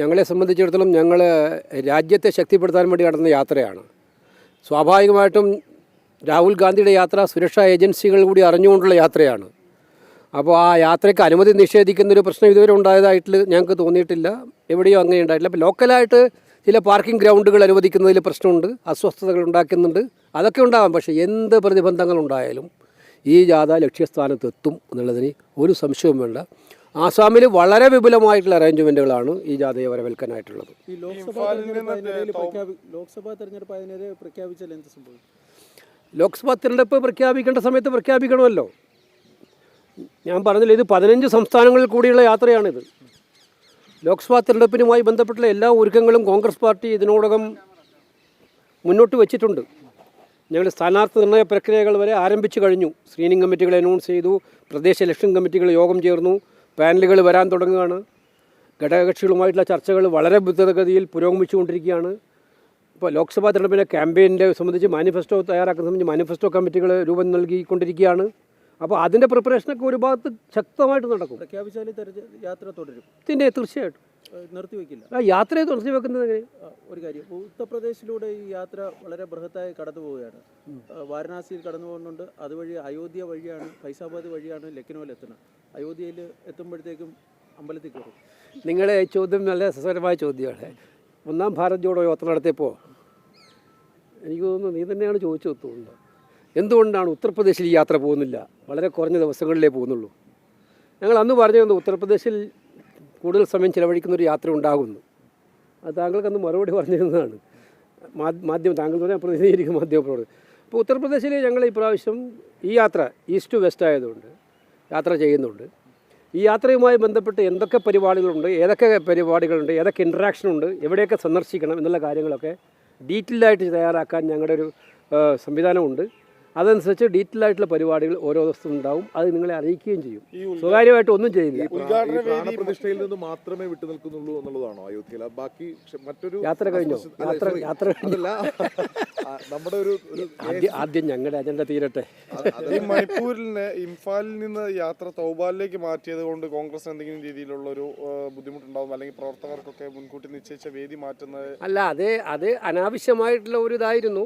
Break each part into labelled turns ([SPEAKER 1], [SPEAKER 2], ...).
[SPEAKER 1] ഞങ്ങളെ സംബന്ധിച്ചിടത്തോളം ഞങ്ങൾ രാജ്യത്തെ ശക്തിപ്പെടുത്താൻ വേണ്ടി നടന്ന യാത്രയാണ്. സ്വാഭാവികമായിട്ടും രാഹുൽ ഗാന്ധിയുടെ യാത്ര സുരക്ഷാ ഏജൻസികൾ കൂടി അറിഞ്ഞുകൊണ്ടുള്ള യാത്രയാണ്. അപ്പോൾ ആ യാത്രയ്ക്ക് അനുമതി നിഷേധിക്കുന്നൊരു പ്രശ്നം ഇതുവരെ ഉണ്ടായതായിട്ട് ഞങ്ങൾക്ക് തോന്നിയിട്ടില്ല. എവിടെയോ അങ്ങനെ ഉണ്ടായിട്ടില്ല. അപ്പോൾ ലോക്കലായിട്ട് ചില പാർക്കിംഗ് ഗ്രൗണ്ടുകൾ അനുവദിക്കുന്നതിൽ പ്രശ്നമുണ്ട് അസ്വസ്ഥതകൾ ഉണ്ടാക്കുന്നുണ്ട്. അതൊക്കെ ഉണ്ടാകാം പക്ഷേ എന്ത് പ്രതിബന്ധങ്ങൾ ഉണ്ടായാലും ഈ ജാഥ ലക്ഷ്യസ്ഥാനത്ത് എത്തും എന്നുള്ളതിന് ഒരു സംശയവും വേണ്ട ആസാമിൽ വളരെ വിപുലമായിട്ടുള്ള അറേഞ്ച്മെന്റുകളാണ് ഈ ജാതീയ വരവേൽക്കാനായിട്ടുള്ളത്.
[SPEAKER 2] ഈ ലോക്സഭാ തെരഞ്ഞെടുപ്പ് അതിനിടയിൽ പ്രഖ്യാപി ലോക്സഭാ തെരഞ്ഞെടുപ്പ് അതിനെതിരെ പ്രഖ്യാപിച്ചാൽ എന്ത് സംഭവിക്കും?
[SPEAKER 1] ലോക്സഭാ തിരഞ്ഞെടുപ്പ് പ്രഖ്യാപിക്കേണ്ട സമയത്ത് പ്രഖ്യാപിക്കണമല്ലോ. ഞാൻ പറഞ്ഞില്ല ഇത് പതിനഞ്ച് സംസ്ഥാനങ്ങളിൽ കൂടിയുള്ള യാത്രയാണിത്. ലോക്സഭാ തിരഞ്ഞെടുപ്പിനുമായി ബന്ധപ്പെട്ടുള്ള എല്ലാ ഒരുക്കങ്ങളും കോൺഗ്രസ് പാർട്ടി ഇതിനോടകം മുന്നോട്ട് വെച്ചിട്ടുണ്ട്. ഞങ്ങൾ സ്ഥാനാർത്ഥി നിർണയ പ്രക്രിയകൾ വരെ ആരംഭിച്ചു കഴിഞ്ഞു. സ്ക്രീനിംഗ് കമ്മിറ്റികൾ അനൗൺസ് ചെയ്തു. പ്രദേശ ഇലക്ഷൻ കമ്മിറ്റികൾ യോഗം ചേർന്നു. പാനലുകൾ വരാൻ തുടങ്ങുകയാണ്. ഘടകകക്ഷികളുമായിട്ടുള്ള ചർച്ചകൾ വളരെ ദ്രുതഗതിയിൽ പുരോഗമിച്ചുകൊണ്ടിരിക്കുകയാണ്. ഇപ്പോൾ ലോക്സഭാ തെരഞ്ഞെടുപ്പിന്റെ ക്യാമ്പയിനെ സംബന്ധിച്ച് മാനിഫെസ്റ്റോ തയ്യാറാക്കുന്ന സംബന്ധിച്ച് മാനിഫെസ്റ്റോ കമ്മിറ്റികൾ രൂപം നൽകിക്കൊണ്ടിരിക്കുകയാണ്. അപ്പോൾ അതിന്റെ പ്രിപ്പറേഷനൊക്കെ ഒരു ഭാഗത്ത് ശക്തമായിട്ട് നടക്കും.
[SPEAKER 2] പ്രഖ്യാപിച്ചാൽ യാത്ര തുടരും.
[SPEAKER 1] തീർച്ചയായിട്ടും.
[SPEAKER 2] നിർത്തിവെക്കില്ല
[SPEAKER 1] യാത്രയെ നിർത്തി വെക്കുന്നത്
[SPEAKER 2] ഒരു കാര്യം. ഉത്തർപ്രദേശിലൂടെ ഈ യാത്ര വളരെ ബൃഹത്തായി കടന്നു പോവുകയാണ്. വാരണാസിയിൽ കടന്നു പോകുന്നുണ്ട്. അതുവഴി അയോധ്യ വഴിയാണ് ഫൈസാബാദ് വഴിയാണ് ലക്നൌവിൽ എത്തുന്നത്. അയോധ്യയിൽ എത്തുമ്പോഴത്തേക്കും അമ്പലത്തിൽ കയറും.
[SPEAKER 1] നിങ്ങളെ ചോദ്യം നല്ല രസകരമായ ചോദ്യമാണ്. ഒന്നാം ഭാരത് ജോഡോ യാത്ര നടത്തിയപ്പോൾ എനിക്ക് തോന്നുന്നു നീ തന്നെയാണ് ചോദിച്ചു തോന്നുന്നത് എന്തുകൊണ്ടാണ് ഉത്തർപ്രദേശിൽ യാത്ര പോകുന്നില്ല? വളരെ കുറഞ്ഞ ദിവസങ്ങളിലേ പോകുന്നുള്ളൂ. ഞങ്ങൾ അന്ന് പറഞ്ഞിരുന്നു ഉത്തർപ്രദേശിൽ കൂടുതൽ സമയം ചിലവഴിക്കുന്ന ഒരു യാത്ര ഉണ്ടാകുന്നു. അത് താങ്കൾക്ക് അന്ന് മറുപടി പറഞ്ഞിരുന്നതാണ്. മാധ്യമം താങ്കൾ തന്നെ പ്രതിനിധീകരിക്കും മാധ്യമപ്രവർത്തകർ അപ്പോൾ ഉത്തർപ്രദേശിൽ ഞങ്ങൾ ഈ പ്രാവശ്യം ഈ യാത്ര ഈസ്റ്റ് ടു വെസ്റ്റ് ആയതുകൊണ്ട് യാത്ര ചെയ്യുന്നുണ്ട്. ഈ യാത്രയുമായി ബന്ധപ്പെട്ട് എന്തൊക്കെ പരിപാടികളുണ്ട് ഏതൊക്കെ പരിപാടികളുണ്ട് ഏതൊക്കെ ഇൻട്രാക്ഷൻ ഉണ്ട് എവിടെയൊക്കെ സന്ദർശിക്കണം എന്നുള്ള കാര്യങ്ങളൊക്കെ ഡീറ്റെയിൽഡായിട്ട് തയ്യാറാക്കാൻ ഞങ്ങളുടെ ഒരു സംവിധാനമുണ്ട്. അതനുസരിച്ച് ഡീറ്റെയിൽ ആയിട്ടുള്ള പരിപാടികൾ ഓരോ ദിവസവും ഉണ്ടാവും. അത് നിങ്ങളെ അറിയിക്കുകയും ചെയ്യും. സ്വകാര്യമായിട്ട് ഒന്നും ചെയ്യില്ല.
[SPEAKER 3] പ്രതിഷ്ഠയിൽ നിന്ന് മാത്രമേ വിട്ടു നിൽക്കുന്നുള്ളൂ എന്നുള്ളതാണോ അയോധ്യയിൽ? ബാക്കി മറ്റൊരു
[SPEAKER 1] യാത്ര കഴിഞ്ഞോ? യാത്ര-. യാത്ര
[SPEAKER 3] കഴിഞ്ഞില്ല നമ്മുടെ ഒരു
[SPEAKER 1] ആദ്യം ഞങ്ങളുടെ അജണ്ട തീരട്ടെ.
[SPEAKER 4] ഈ ഇംഫാലിൽ നിന്ന് യാത്ര തൗബാലിലേക്ക് മാറ്റിയത് കൊണ്ട് കോൺഗ്രസ് എന്തെങ്കിലും രീതിയിലുള്ള ഒരു ബുദ്ധിമുട്ടുണ്ടാവും അല്ലെങ്കിൽ പ്രവർത്തകർക്കൊക്കെ മുൻകൂട്ടി നിശ്ചയിച്ച വേദി മാറ്റുന്നത്
[SPEAKER 1] അല്ല അത് അത് അനാവശ്യമായിട്ടുള്ള ഒരു ഇതായിരുന്നു.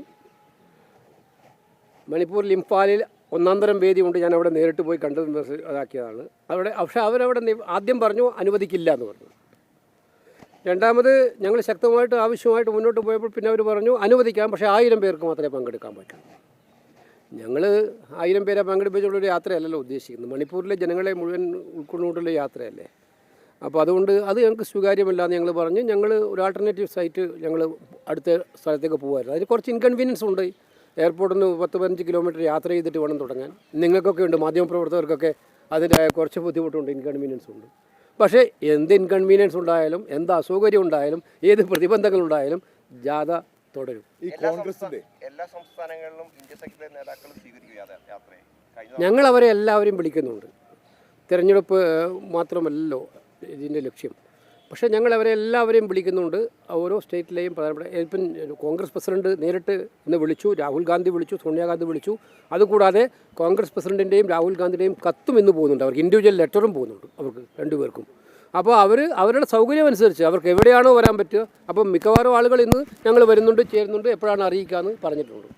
[SPEAKER 1] മണിപ്പൂരിൽ ഇംഫാലിൽ ഒന്നാന്തരം വേദി വേദിയുണ്ട്. ഞാൻ അവിടെ നേരിട്ട് പോയി കണ്ടത് അതാക്കിയതാണ്. അവിടെ പക്ഷേ അവരവിടെ ആദ്യം പറഞ്ഞു അനുവദിക്കില്ല എന്ന് പറഞ്ഞു. രണ്ടാമത് ഞങ്ങൾ ശക്തമായിട്ട് ആവശ്യമായിട്ട് മുന്നോട്ട് പോയപ്പോൾ പിന്നെ അവർ പറഞ്ഞു അനുവദിക്കാം പക്ഷേ ആയിരം പേർക്ക് മാത്രമേ പങ്കെടുക്കാൻ പറ്റൂ. ഞങ്ങൾ ആയിരം പേരെ പങ്കെടുപ്പിച്ചുള്ളൊരു യാത്രയല്ലല്ലോ ഉദ്ദേശിക്കുന്നത്. മണിപ്പൂരിലെ ജനങ്ങളെ മുഴുവൻ ഉൾക്കൊണ്ടുകൊണ്ടുള്ള യാത്രയല്ലേ? അപ്പോൾ അതുകൊണ്ട് അത് ഞങ്ങൾക്ക് സ്വീകാര്യമല്ല എന്ന് ഞങ്ങൾ പറഞ്ഞ്. ഞങ്ങൾ ഒരു ആൾട്ടർനേറ്റീവ് സൈറ്റ് ഞങ്ങൾ അടുത്ത സ്ഥലത്തേക്ക് പോകുമായിരുന്നു അതിന് കുറച്ച് ഇൻകൺവീനിയൻസ് ഉണ്ട്. എയർപോർട്ടിൽ നിന്ന് പത്ത് പതിനഞ്ച് കിലോമീറ്റർ യാത്ര ചെയ്തിട്ട് വേണം തുടങ്ങാൻ. നിങ്ങൾക്കൊക്കെ ഉണ്ട് മാധ്യമപ്രവർത്തകർക്കൊക്കെ അതിന്റെ കുറച്ച് ബുദ്ധിമുട്ടുണ്ട് ഇൻകൺവീനിയൻസ് ഉണ്ട്. പക്ഷേ എന്ത് ഇൻകൺവീനിയൻസ് ഉണ്ടായാലും എന്ത് അസൗകര്യം ഉണ്ടായാലും ഏത് പ്രതിബന്ധങ്ങൾ ഉണ്ടായാലും ജാഥ തുടരും.
[SPEAKER 3] ഈ കോൺഗ്രസിന്റെ
[SPEAKER 5] എല്ലാ സംസ്ഥാനങ്ങളിലും ഇന്ത്യ സഖ്യത്തിലെ നേതാക്കൾ സ്വീകരിക്കും യാത്ര
[SPEAKER 1] ഞങ്ങൾ അവരെ എല്ലാവരെയും വിളിക്കുന്നുണ്ട്. തിരഞ്ഞെടുപ്പ് മാത്രമല്ലല്ലോ ഇതിന്റെ ലക്ഷ്യം. പക്ഷേ ഞങ്ങൾ അവരെ എല്ലാവരെയും വിളിക്കുന്നുണ്ട്. ഓരോ സ്റ്റേറ്റിലെയും പ്രധാനപ്പെട്ട ഇപ്പം കോൺഗ്രസ് പ്രസിഡന്റ് നേരിട്ട് ഇന്ന് വിളിച്ചു രാഹുൽ ഗാന്ധി വിളിച്ചു സോണിയാഗാന്ധി വിളിച്ചു. അതുകൂടാതെ കോൺഗ്രസ് പ്രസിഡന്റിന്റെയും രാഹുൽ ഗാന്ധിയുടെയും കത്തും ഇന്ന് പോകുന്നുണ്ട്. അവർക്ക് ഇൻഡിവിജ്വൽ ലെറ്ററും പോകുന്നുണ്ട് അവർക്ക് രണ്ടുപേർക്കും അപ്പോൾ അവർ അവരുടെ സൗകര്യമനുസരിച്ച് അവർക്ക് എവിടെയാണോ വരാൻ പറ്റുക. അപ്പം മിക്കവാറും ആളുകൾ ഇന്ന് ഞങ്ങൾ വരുന്നുണ്ട് ചേരുന്നുണ്ട് എപ്പോഴാണ് അറിയിക്കുക എന്ന് പറഞ്ഞിട്ടുണ്ട്.